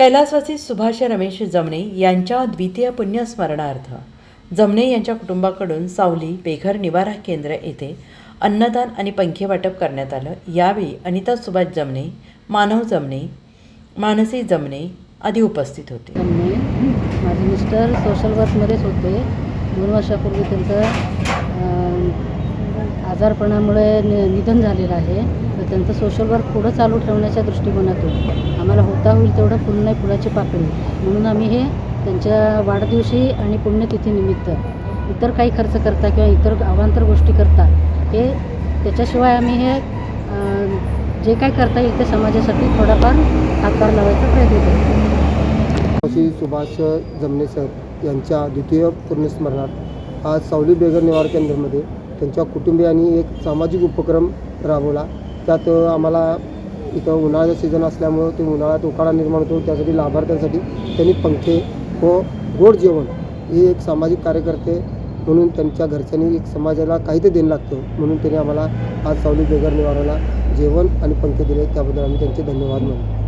कैलासवासी सुभाष रमेश जमणे यांच्या द्वितीय पुण्यस्मरणार्थ जमणे यांच्या कुटुंबाकडून सावली बेघर निवारा केंद्र येथे अन्नदान आणि पंखे वाटप करण्यात आलं. यावेळी अनिता सुभाष जमणे मानव जमणे मानसी जमणे आदी उपस्थित होते. त्यांनी माझे मिस्टर सोशल वर्कमध्येच होते. दोन वर्षापूर्वी त्यांचं आजारपणामुळे नि निधन झालेलं आहे. तर त्यांचं सोशल वर्क पुढं चालू ठेवण्याच्या दृष्टिकोनातून आम्हाला होता होईल तेवढं फुल नाही फुलाची पाकळी. म्हणून आम्ही हे त्यांच्या वाढदिवशी आणि पुण्यतिथीनिमित्त इतर काही खर्च करता किंवा इतर अवांतर गोष्टी करता हे त्याच्याशिवाय आम्ही हे जे काय करता येईल ते समाजासाठी थोडाफार हातभार लावायचा प्रयत्न करतो श्री सुभाष जमने सर यांच्या द्वितीय पुण्यस्मरणात आज सावली बेगर निवार केंद्रामध्ये त्यांच्या कुटुंबियांनी एक सामाजिक उपक्रम राबवला. त्यात आम्हाला इथं उन्हाळ्याचा सीझन असल्यामुळं ते उन्हाळ्यात उकाडा निर्माण होतो. त्यासाठी लाभार्थ्यांसाठी त्यांनी पंखे व गोड जेवण हे एक सामाजिक कार्यकर्ते म्हणून त्यांच्या घरच्यांनी एक समाजाला काहीतरी देणं लागतं. म्हणून त्यांनी आम्हाला आज सावली बेघर निवाराला जेवण आणि पंखे दिले. त्याबद्दल आम्ही त्यांचे धन्यवाद मानतो.